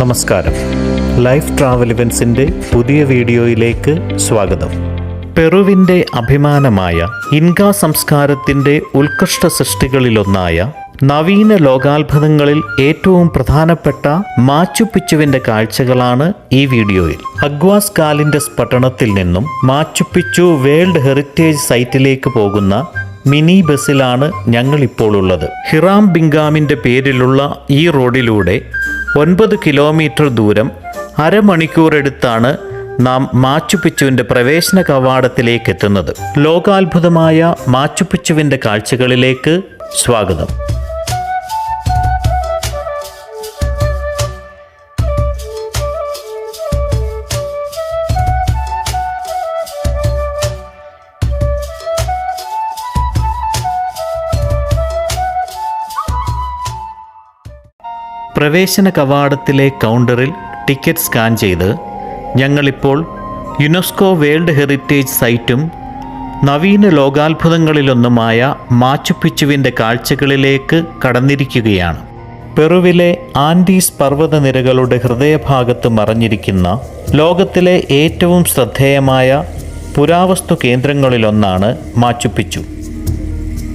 നമസ്കാരം. Life travel ഇവൻസിന്റെ പുതിയ വീഡിയോയിലേക്ക് സ്വാഗതം. പെറുവിന്റെ അഭിമാനമായ ഇൻക സംസ്കാരത്തിന്റെ ഉത്കൃഷ്ട സൃഷ്ടികളിലൊന്നായ നവീന ലോകാത്ഭുതങ്ങളിൽ ഏറ്റവും പ്രധാനപ്പെട്ട മാച്ചുപിച്ചുവിന്റെ കാഴ്ചകളാണ് ഈ വീഡിയോയിൽ. അഗ്വാസ് കാലിൻഡസ് പട്ടണത്തിൽ നിന്നും മാച്ചുപിച്ചു വേൾഡ് ഹെറിറ്റേജ് സൈറ്റിലേക്ക് പോകുന്ന മിനി ബസ്സിലാണ് ഞങ്ങൾ ഇപ്പോൾ ഉള്ളത്. ഹിറാം ബിങ്കാമിന്റെ പേരിലുള്ള ഈ റോഡിലൂടെ ഒൻപത് കിലോമീറ്റർ ദൂരം അരമണിക്കൂർ എടുത്താണ് നാം മാച്ചുപിച്ചുവിന്റെ പ്രവേശന കവാടത്തിലേക്ക് എത്തുന്നത് ലോകാത്ഭുതമായ മാച്ചുപിച്ചുവിന്റെ കാഴ്ചകളിലേക്ക് സ്വാഗതം. പ്രവേശന കവാടത്തിലെ കൗണ്ടറിൽ ടിക്കറ്റ് സ്കാൻ ചെയ്ത് ഞങ്ങളിപ്പോൾ യുനെസ്കോ വേൾഡ് ഹെറിറ്റേജ് സൈറ്റും നവീന ലോകാത്ഭുതങ്ങളിലൊന്നുമായ മാച്ചുപിച്ചുവിന്റെ കാഴ്ചകളിലേക്ക് കടന്നിരിക്കുകയാണ്. പെറുവിലെ ആൻഡീസ് പർവതനിരകളുടെ ഹൃദയഭാഗത്ത് മറഞ്ഞിരിക്കുന്ന ലോകത്തിലെ ഏറ്റവും ശ്രദ്ധേയമായ പുരാവസ്തു കേന്ദ്രങ്ങളിലൊന്നാണ് മാച്ചുപിച്ചു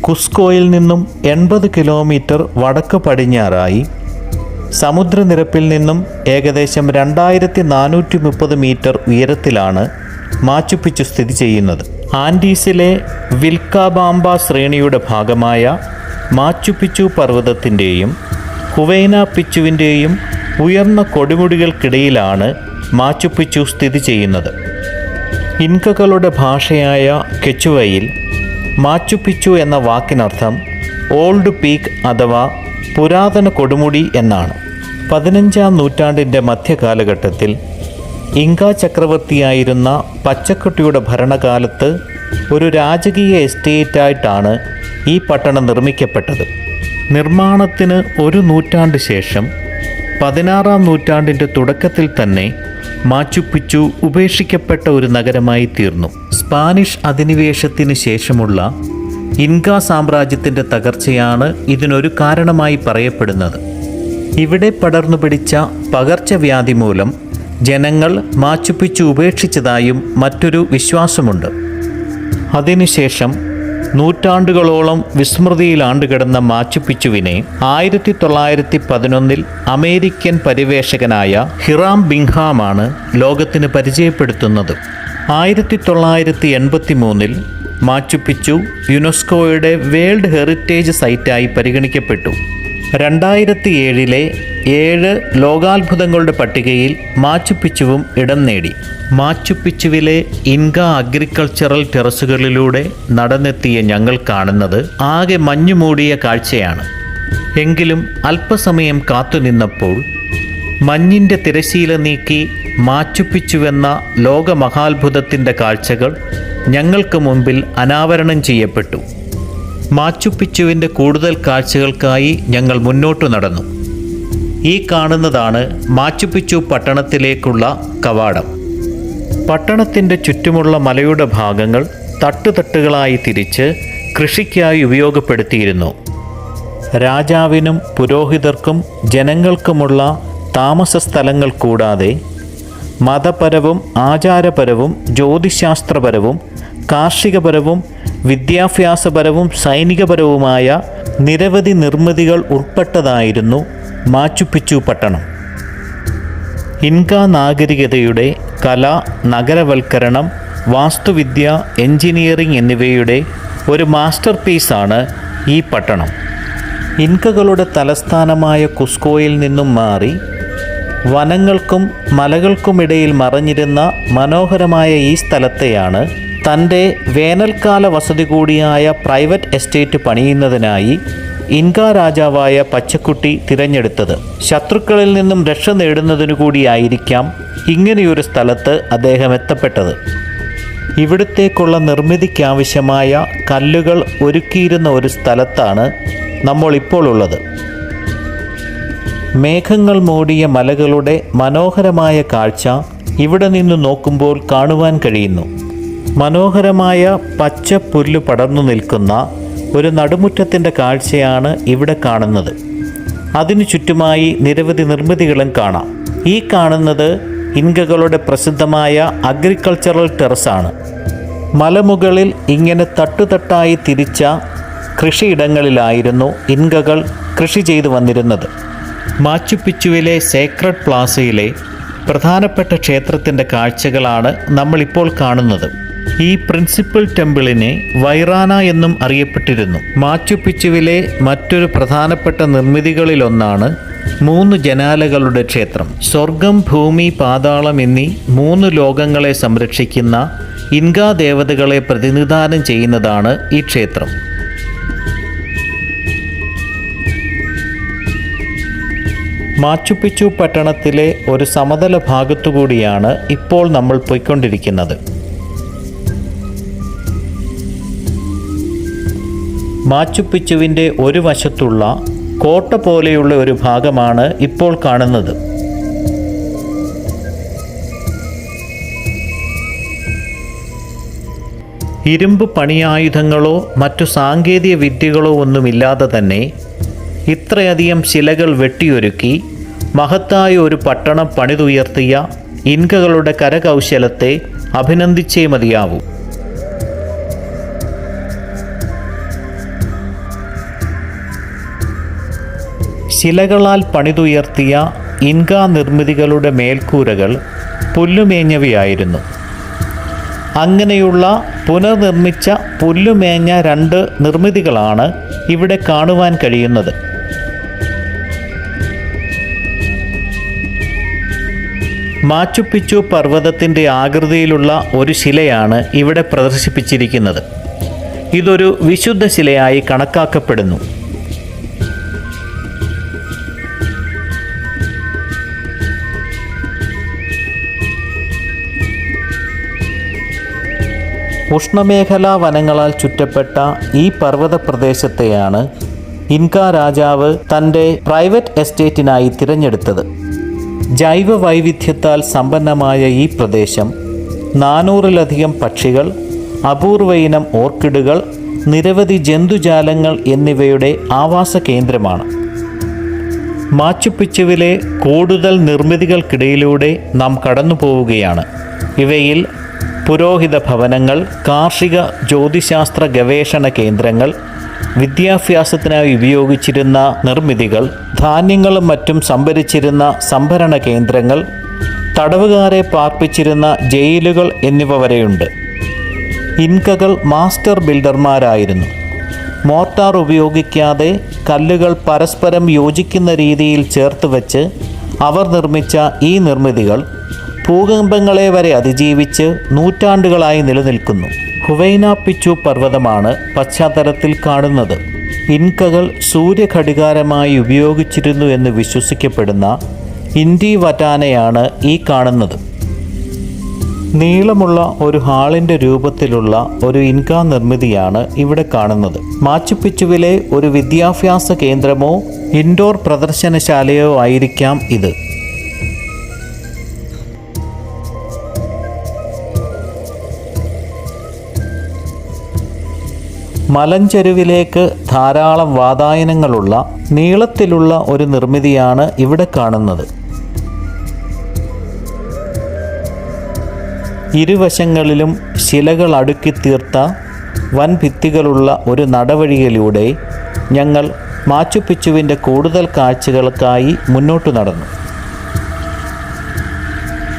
കുസ്കോയിൽ നിന്നും എൺപത് കിലോമീറ്റർ വടക്ക് പടിഞ്ഞാറായി സമുദ്രനിരപ്പിൽ നിന്നും ഏകദേശം രണ്ടായിരത്തി നാനൂറ്റി മുപ്പത് മീറ്റർ ഉയരത്തിലാണ് മാച്ചുപിച്ചു സ്ഥിതി ചെയ്യുന്നത്. ആൻഡീസിലെ വിൽക്കാബാംബ ശ്രേണിയുടെ ഭാഗമായ മാച്ചുപിച്ചു പർവതത്തിന്റെയും ഹുവൈന പിച്ചുവിന്റെയും ഉയർന്ന കൊടുമുടികൾക്കിടയിലാണ് മാച്ചുപിച്ചു സ്ഥിതി ചെയ്യുന്നത്. ഇൻകകളുടെ ഭാഷയായ കെച്ചുവയിൽ മാച്ചുപിച്ചു എന്ന വാക്കിനർത്ഥം ഓൾഡ് പീക്ക് അഥവാ പുരാതന കൊടുമുടി എന്നാണ്. പതിനഞ്ചാം നൂറ്റാണ്ടിന്റെ മധ്യകാലഘട്ടത്തിൽ ഇങ്ക ചക്രവർത്തിയായിരുന്ന പച്ചക്കുട്ടിയുടെ ഭരണകാലത്ത് ഒരു രാജകീയ എസ്റ്റേറ്റായിട്ടാണ് ഈ പട്ടണം നിർമ്മിക്കപ്പെട്ടത്. നിർമ്മാണത്തിന് ഒരു നൂറ്റാണ്ട് ശേഷം പതിനാറാം നൂറ്റാണ്ടിന്റെ തുടക്കത്തിൽ തന്നെ മാച്ചുപ്പിച്ചു ഉപേക്ഷിക്കപ്പെട്ട ഒരു നഗരമായി തീർന്നു സ്പാനിഷ് അധിനിവേശത്തിന് ശേഷമുള്ള ഇൻക സാമ്രാജ്യത്തിന്റെ തകർച്ചയാണ് ഇതിനൊരു കാരണമായി പറയപ്പെടുന്നത്. ഇവിടെ പടർന്നു പിടിച്ച പകർച്ചവ്യാധി മൂലം ജനങ്ങൾ മാച്ചുപിച്ചു ഉപേക്ഷിച്ചതായും മറ്റൊരു വിശ്വാസമുണ്ട്. അതിനുശേഷം നൂറ്റാണ്ടുകളോളം വിസ്മൃതിയിൽ ആണ്ടുകിടന്ന മാച്ചുപിച്ചുവിനെ ആയിരത്തി തൊള്ളായിരത്തി പതിനൊന്നിൽ അമേരിക്കൻ പരിവേഷകനായ ഹിറാം ബിങ്ഹാമാണ് ലോകത്തിന് പരിചയപ്പെടുത്തുന്നത്. ആയിരത്തി തൊള്ളായിരത്തി എൺപത്തി മൂന്നിൽ മാച്ചുപിച്ചു യുനെസ്കോയുടെ വേൾഡ് ഹെറിറ്റേജ് സൈറ്റായി പരിഗണിക്കപ്പെട്ടു. രണ്ടായിരത്തി ഏഴിലെ ഏഴ് ലോകാത്ഭുതങ്ങളുടെ പട്ടികയിൽ മാച്ചുപിച്ചുവും ഇടം നേടി. മാച്ചുപിച്ചുവിലെ ഇൻക അഗ്രികൾച്ചറൽ ടെറസുകളിലൂടെ നടന്നെത്തിയ ഞങ്ങൾ കാണുന്നത് ആകെ മഞ്ഞുമൂടിയ കാഴ്ചയാണ്. എങ്കിലും അല്പസമയം കാത്തുനിന്നപ്പോൾ മഞ്ഞിന്റെ തിരശീല നീക്കി മാച്ചുപിച്ചുവെന്ന ലോകമഹാത്ഭുതത്തിന്റെ കാഴ്ചകൾ ഞങ്ങൾക്ക് മുമ്പിൽ അനാവരണം ചെയ്യപ്പെട്ടു. മാച്ചുപിച്ചുവിന്റെ കൂടുതൽ കാഴ്ചകൾക്കായി ഞങ്ങൾ മുന്നോട്ടു നടന്നു. ഈ കാണുന്നതാണ് മാച്ചുപിച്ചു പട്ടണത്തിലേക്കുള്ള കവാടം. പട്ടണത്തിന്റെ ചുറ്റുമുള്ള മലയുടെ ഭാഗങ്ങൾ തട്ടുതട്ടുകളായി തിരിച്ച് കൃഷിക്കായി ഉപയോഗപ്പെടുത്തിയിരുന്നു. രാജാവിനും പുരോഹിതർക്കും ജനങ്ങൾക്കുമുള്ള താമസ സ്ഥലങ്ങൾ കൂടാതെ മതപരവും ആചാരപരവും ജ്യോതിശാസ്ത്രപരവും കാർഷികപരവും വിദ്യാഭ്യാസപരവും സൈനികപരവുമായ നിരവധി നിർമ്മിതികൾ ഉൾപ്പെട്ടതായിരുന്നു മാച്ചുപിച്ചു പട്ടണം. ഇൻക നാഗരികതയുടെ കല നഗരവൽക്കരണം വാസ്തുവിദ്യ എഞ്ചിനീയറിംഗ് എന്നിവയുടെ ഒരു മാസ്റ്റർ പീസാണ് ഈ പട്ടണം. ഇൻകകളുടെ തലസ്ഥാനമായ കുസ്കോയിൽ നിന്നും മാറി വനങ്ങൾക്കും മലകൾക്കുമിടയിൽ മറഞ്ഞിരുന്ന മനോഹരമായ ഈ സ്ഥലത്തെയാണ് തന്റെ വേനൽക്കാല വസതി കൂടിയായ പ്രൈവറ്റ് എസ്റ്റേറ്റ് പണിയുന്നതിനായി ഇൻക രാജാവായ പച്ചക്കുട്ടി തിരഞ്ഞെടുത്തത്. ശത്രുക്കളിൽ നിന്നും രക്ഷ നേടുന്നതിനു കൂടിയായിരിക്കാം ഇങ്ങനെയൊരു സ്ഥലത്ത് അദ്ദേഹം എത്തപ്പെട്ടത്. ഇവിടത്തേക്കുള്ള നിർമ്മിതിക്കാവശ്യമായ കല്ലുകൾ ഒരുക്കിയിരുന്ന ഒരു സ്ഥലത്താണ് നമ്മൾ ഇപ്പോൾ ഉള്ളത് മേഘങ്ങൾ മൂടിയ മലകളുടെ മനോഹരമായ കാഴ്ച ഇവിടെ നിന്ന് നോക്കുമ്പോൾ കാണുവാൻ കഴിയുന്നു. മനോഹരമായ പച്ച പുല്ല് പടർന്നു നിൽക്കുന്ന ഒരു നടുമുറ്റത്തിന്റെ കാഴ്ചയാണ് ഇവിടെ കാണുന്നത്. അതിനു ചുറ്റുമായി നിരവധി നിർമ്മിതികളും കാണാം. ഈ കാണുന്നത് ഇൻകകളുടെ പ്രസിദ്ധമായ അഗ്രികൾച്ചറൽ ടെറസാണ്. മലമുകളിൽ ഇങ്ങനെ തട്ടുതട്ടായി തിരിച്ച കൃഷിയിടങ്ങളിലായിരുന്നു ഇൻകകൾ കൃഷി ചെയ്തു വന്നിരുന്നത്. മാച്ചുപിച്ചുവിലെ സേക്രഡ് പ്ലാസയിലെ പ്രധാനപ്പെട്ട ക്ഷേത്രത്തിന്റെ കാഴ്ചകളാണ് നമ്മളിപ്പോൾ കാണുന്നത്. ഈ പ്രിൻസിപ്പൽ ടെമ്പിളിനെ വൈറാന എന്നും അറിയപ്പെട്ടിരുന്നു. മാച്ചുപിച്ചുവിലെ മറ്റൊരു പ്രധാനപ്പെട്ട നിർമ്മിതികളിലൊന്നാണ് മൂന്ന് ജനാലകളുടെ ക്ഷേത്രം. സ്വർഗം ഭൂമി പാതാളം എന്നീ മൂന്ന് ലോകങ്ങളെ സംരക്ഷിക്കുന്ന ഇൻകാ ദേവതകളെ പ്രതിനിധാനം ചെയ്യുന്നതാണ് ഈ ക്ഷേത്രം. മാച്ചുപിച്ചു പട്ടണത്തിലെ ഒരു സമതല ഭാഗത്തുകൂടിയാണ് ഇപ്പോൾ നമ്മൾ പോയിക്കൊണ്ടിരിക്കുന്നത്. മാച്ചുപിച്ചുവിന്റെ ഒരു വശത്തുള്ള കോട്ട പോലെയുള്ള ഒരു ഭാഗമാണ് ഇപ്പോൾ കാണുന്നത്. ഇരുമ്പ് പണിയായുധങ്ങളോ മറ്റു സാങ്കേതിക വിദ്യകളോ ഒന്നുമില്ലാതെ തന്നെ ഇത്രയധികം ശിലകൾ വെട്ടിയൊരുക്കി മഹത്തായ ഒരു പട്ടണം പണിതുയർത്തിയ ഇൻകകളുടെ കരകൗശലത്തെ അഭിനന്ദിച്ചേ മതിയാവൂ. ശിലകളാൽ പണിതുയർത്തിയ ഇൻക നിർമ്മിതികളുടെ മേൽക്കൂരകൾ പുല്ലുമേഞ്ഞവയായിരുന്നു. അങ്ങനെയുള്ള പുനർനിർമ്മിച്ച പുല്ലുമേഞ്ഞ രണ്ട് നിർമ്മിതികളാണ് ഇവിടെ കാണുവാൻ കഴിയുന്നത്. മാച്ചുപിച്ചു പർവതത്തിന്റെ ആകൃതിയിലുള്ള ഒരു ശിലയാണ് ഇവിടെ പ്രദർശിപ്പിച്ചിരിക്കുന്നത്. ഇതൊരു വിശുദ്ധ ശിലയായി കണക്കാക്കപ്പെടുന്നു. ഉഷ്ണമേഖലാ വനങ്ങളാൽ ചുറ്റപ്പെട്ട ഈ പർവത പ്രദേശത്തെയാണ് ഇൻക രാജാവ് തന്റെ പ്രൈവറ്റ് എസ്റ്റേറ്റിനായി തിരഞ്ഞെടുത്തത്. ജൈവ വൈവിധ്യത്താൽ സമ്പന്നമായ ഈ പ്രദേശം നാനൂറിലധികം പക്ഷികൾ അപൂർവ ഇനം ഓർക്കിഡുകൾ നിരവധി ജന്തുജാലങ്ങൾ എന്നിവയുടെ ആവാസ കേന്ദ്രമാണ്. മാച്ചുപിച്ചുവിലെ കൂടുതൽ നിർമ്മിതികൾക്കിടയിലൂടെ നാം കടന്നു പോവുകയാണ് ഇവയിൽ പുരോഹിത ഭവനങ്ങൾ കാർഷിക ജ്യോതിശാസ്ത്ര ഗവേഷണ കേന്ദ്രങ്ങൾ വിദ്യാഭ്യാസത്തിനായി ഉപയോഗിച്ചിരുന്ന നിർമ്മിതികൾ ധാന്യങ്ങളും മറ്റും സംഭരിച്ചിരുന്ന സംഭരണ കേന്ദ്രങ്ങൾ തടവുകാരെ പാർപ്പിച്ചിരുന്ന ജയിലുകൾ എന്നിവ വരെയുണ്ട്. ഇൻകകൾ മാസ്റ്റർ ബിൽഡർമാരായിരുന്നു. മോർട്ടാർ ഉപയോഗിക്കാതെ കല്ലുകൾ പരസ്പരം യോജിക്കുന്ന രീതിയിൽ ചേർത്ത് വെച്ച് അവർ നിർമ്മിച്ച ഈ നിർമ്മിതികൾ ഭൂകമ്പങ്ങളെ വരെ അതിജീവിച്ച് നൂറ്റാണ്ടുകളായി നിലനിൽക്കുന്നു. ഹുവൈന പിച്ചു പർവതമാണ് പശ്ചാത്തലത്തിൽ കാണുന്നത്. ഇൻകകൾ സൂര്യഘടികാരമായി ഉപയോഗിച്ചിരുന്നു എന്ന് വിശ്വസിക്കപ്പെടുന്ന ഇൻഡി വറ്റാനയാണ് ഈ കാണുന്നത്. നീളമുള്ള ഒരു ഹാളിന്റെ രൂപത്തിലുള്ള ഒരു ഇൻക നിർമ്മിതിയാണ് ഇവിടെ കാണുന്നത്. മാച്ചുപിച്ചുവിലെ ഒരു വിദ്യാഭ്യാസ കേന്ദ്രമോ ഇൻഡോർ പ്രദർശനശാലയോ ആയിരിക്കാം ഇത്. മലഞ്ചെരുവിലേക്ക് ധാരാളം വാതായനങ്ങളുള്ള നീളത്തിലുള്ള ഒരു നിർമ്മിതിയാണ് ഇവിടെ കാണുന്നത്. ഇരുവശങ്ങളിലും ശിലകൾ അടുക്കി തീർത്ത വൻ ഭിത്തികളുള്ള ഒരു നടവഴിയിലൂടെ ഞങ്ങൾ മാച്ചുപിച്ചുവിന്റെ കൂടുതൽ കാഴ്ചകൾക്കായി മുന്നോട്ട് നടന്നു.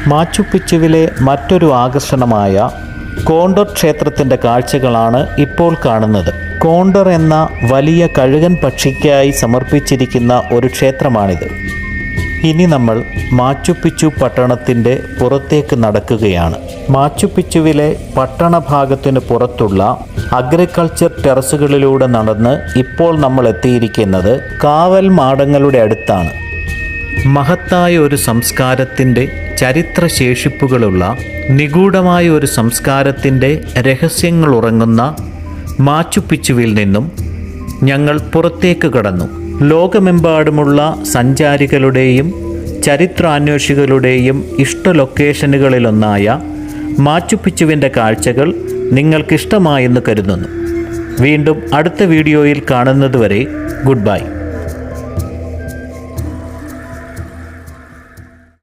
മാച്ചുപിച്ചുവിലെ മറ്റൊരു ആകർഷണമായ കോണ്ടർ ക്ഷേത്രത്തിന്റെ കാഴ്ചകളാണ് ഇപ്പോൾ കാണുന്നത്. കോണ്ടർ എന്ന വലിയ കഴുകൻ പക്ഷിക്കായി സമർപ്പിച്ചിരിക്കുന്ന ഒരു ക്ഷേത്രമാണിത്. ഇനി നമ്മൾ മാച്ചുപിച്ചു പട്ടണത്തിന്റെ പുറത്തേക്ക് നടക്കുകയാണ്. മാച്ചുപിച്ചുവിലെ പട്ടണ ഭാഗത്തിന് പുറത്തുള്ള അഗ്രികൾച്ചർ ടെറസുകളിലൂടെ നടന്ന് ഇപ്പോൾ നമ്മൾ എത്തിയിരിക്കുന്നത് കാവൽ മാടങ്ങളുടെ അടുത്താണ്. മഹത്തായ ഒരു സംസ്കാരത്തിന്റെ ചരിത്രശേഷിപ്പുകളുള്ള നിഗൂഢമായ ഒരു സംസ്കാരത്തിന്റെ രഹസ്യങ്ങൾ ഉറങ്ങുന്ന മാച്ചുപിച്ചുവിൽ നിന്നും ഞങ്ങൾ പുറത്തേക്ക് കടന്നു. ലോകമെമ്പാടുമുള്ള സഞ്ചാരികളുടെയും ചരിത്രാന്വേഷികളുടെയും ഇഷ്ട ലൊക്കേഷനുകളിലൊന്നായ മാച്ചുപിച്ചുവിന്റെ കാഴ്ചകൾ നിങ്ങൾക്കിഷ്ടമായെന്ന് കരുതുന്നു. വീണ്ടും അടുത്ത വീഡിയോയിൽ കാണുന്നതുവരെ ഗുഡ് ബൈ.